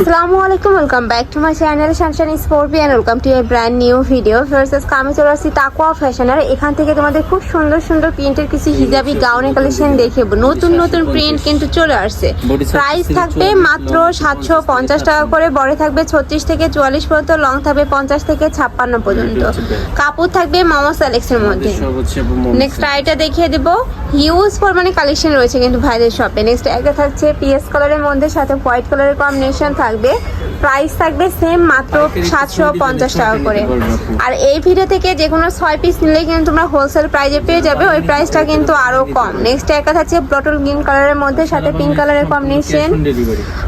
আসসালামু আলাইকুম welcome back to my channel Shanshan Sportian welcome to a brand new video first আমি চলে আসছি তাকুয়া ফ্যাশনের এখান থেকে তোমাদের খুব সুন্দর সুন্দর প্রিন্টের কিছু হিজাবি গাউনের কালেকশন দেখে নতুন নতুন প্রিন্ট কিন্তু চলে আসছে। প্রাইস থাকবে মাত্র সাতশো পঞ্চাশ টাকা করে। বড় থাকবে ছত্রিশ থেকে চুয়াল্লিশ পর্যন্ত লং থাকবে পঞ্চাশ থেকে ছাপ্পান্ন পর্যন্ত। কাপড় থাকবে মামা স্যালেক্সের মধ্যে। নেক্সট আইটা দেখিয়ে দিব। হিউজ পরিমাণে কালেকশন রয়েছে কিন্তু ভাইদের শপে নেক্সট একটা থাকছে পিএস কালারের মধ্যে সাথে হোয়াইট কালারের কম্বিনেশন থাকবে। প্রাইস থাকবে সেম মাত্র সাতশো পঞ্চাশ টাকা করে। আর এই ভিডিও থেকে যে কোনো ছয় পিস নিলে কিন্তু তোমরা হোলসেল প্রাইজে পেয়ে যাবে ওই প্রাইসটা কিন্তু আরও কম। নেক্সট একটা থাকছে বটল গ্রিন কালারের মধ্যে সাথে পিঙ্ক কালারের কম্বিনেশন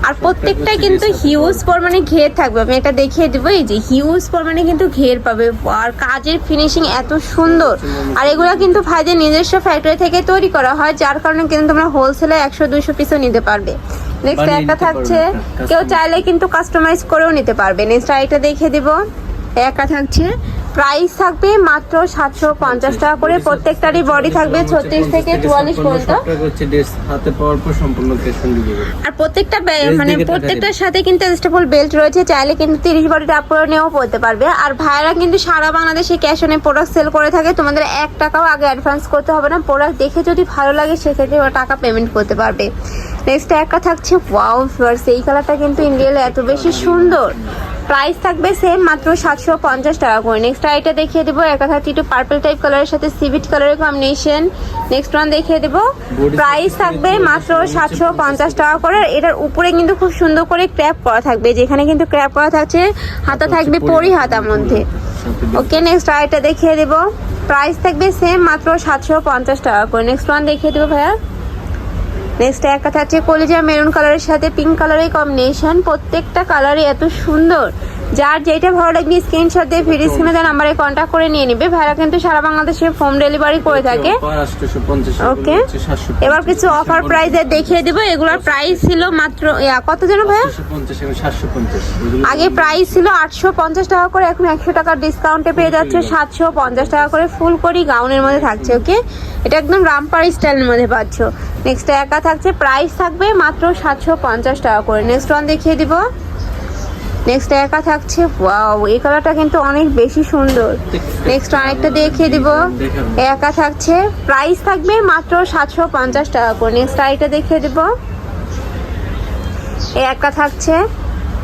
আর প্রত্যেকটাই কিন্তু হিউজ পরিমাণে ঘের থাকবে। আমি এটা দেখিয়ে দেবো এই যে হিউজ পরিমাণে কিন্তু ঘের পাবে। আর কাজের ফিনিশিং এত সুন্দর। আর এগুলো কিন্তু ভাইদের নিজস্ব ফ্যাক্টরি থেকে তৈরি করা হয় যার কারণে কিন্তু তোমরা হোলসেলে একশো দুইশো পিসও নিতে পারবে। নেক্সট একটা থাকছে কেউ চাইলে কিন্তু কাস্টমাইজ করেও নিতে পারবে। নেক্সট আইটা দেখে দিব। একা থাকছে প্রাইস থাকবে মাত্র সাতশো পঞ্চাশ টাকা করে। প্রত্যেকটারই বডি থাকবে ছত্রিশ থেকে চুয়াল্লিশ পর্যন্ত। হাতে পাওয়ার পর সম্পূর্ণ ক্যাশ অন ডেলিভারি আর প্রত্যেকটা মানে প্রত্যেকটার সাথে কিন্তু অ্যাডজাস্টেবল বেল্ট রয়েছে চাইলে কিন্তু তিরিশ বডিটা আপ নিয়েও পড়তে পারবে। আর ভাইরা কিন্তু সারা বাংলাদেশে ক্যাশ অনে প্রোডাক্ট সেল করে থাকে তোমাদের এক টাকাও আগে অ্যাডভান্স করতে হবে না। প্রোডাক্ট দেখে যদি ভালো লাগে সেক্ষেত্রে ওরা টাকা পেমেন্ট করতে পারবে। নেক্সট একটা থাকছে ওয়াও ফিওর্স এই কালারটা কিন্তু ইন্ডিয়ালে এত বেশি সুন্দর। প্রাইস থাকবে সেম মাত্র সাতশো পঞ্চাশ টাকা করে। নেক্সট আইটা দেখিয়ে দেবো একা থাকছে একটু পার্পল টাইপ কালারের সাথে সিভিট কালারের কম্বিনেশন নেক্সট ওয়ান দেখিয়ে দেবো প্রাইস থাকবে মাত্র সাতশো পঞ্চাশ টাকা করে এটার উপরে কিন্তু খুব সুন্দর করে ক্র্যাপ করা থাকবে যেখানে কিন্তু ক্র্যাপ করা থাকছে হাতা থাকবে পরি হাতার মধ্যে। ওকে নেক্সট আইটা দেখিয়ে দেবো প্রাইস থাকবে সেম মাত্র সাতশো পঞ্চাশ টাকা করে। নেক্সট ওয়ান দেখিয়ে দেবো ভাইয়া। নেক্সট একটা থাকছে কলিজা মেরুন কালারের সাথে পিঙ্ক কালারের কম্বিনেশন প্রত্যেকটা কালারই এত সুন্দর। যার যেটা ভালো লাগবে স্ক্রিনশট দিয়ে ভিডিও স্ক্রিনে দেওয়া নাম্বারে কন্ট্যাক্ট করে নিয়ে নিবে। ভাইরা কিন্তু সারা বাংলাদেশে হোম ডেলিভারি করে থাকে। ওকে এবার কিছু অফার প্রাইসে দেখিয়ে দিব। এগুলোর প্রাইস ছিল মাত্র কত যেন ভাইয়া? আগে প্রাইস ছিল আটশো পঞ্চাশ টাকা করে এখন একশো টাকার ডিসকাউন্টে পেয়ে যাচ্ছে সাতশো পঞ্চাশ টাকা করে ফুল করি গাউনের মধ্যে থাকছে ওকে এটা একদম রামপার স্টাইলের মধ্যে পাচ্ছ। নেক্সট একা থাকছে প্রাইস থাকবে মাত্র সাতশো পঞ্চাশ টাকা করে। নেক্সট ওয়ান দেখিয়ে দিব। নেক্সট একা থাকছে এই কালারটা কিন্তু অনেক বেশি সুন্দর। নেক্সট আরেকটা দেখিয়ে দিব। একা থাকছে প্রাইস থাকবে মাত্র সাতশো পঞ্চাশ টাকা করে। নেক্সট আরেকটা দেখিয়ে দিব। একটা থাকছে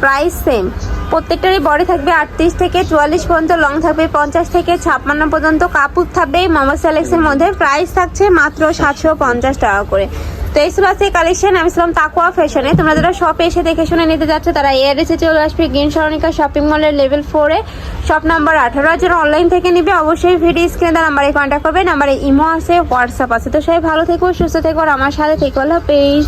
প্রাইস সেম প্রত্যেকটারই বডি থাকবে আটত্রিশ থেকে চুয়াল্লিশ পর্যন্ত লং থাকবে পঞ্চাশ থেকে ছাপ্পান্ন পর্যন্ত কাপড় থাকবে মামা স্যালেক্সের মধ্যে। প্রাইস থাকছে মাত্র সাতশো পঞ্চাশ টাকা করে। তো এই ছিল আজকে কালেকশন আমি ছিলাম তাকুয়া ফ্যাশনে তোমরা যারা শপে এসে দেখে শুনে নিতে যাচ্ছ, তারা এয়ার এসে চলে আসবে গ্রিন সরণিকা শপিং মলের লেভেল ফোরে শপ নাম্বার আঠারো যারা অনলাইন থেকে নিবে, অবশ্যই ভিডিও স্ক্রিনে তার নাম্বারে কন্ট্যাক্ট করবে। নাম্বারে ইমো আছে হোয়াটসঅ্যাপ আছে। তো সবাই ভালো থেকো, সুস্থ থেকো, আর আমার সাথে থেকো। আল্লাহ হাফেজ।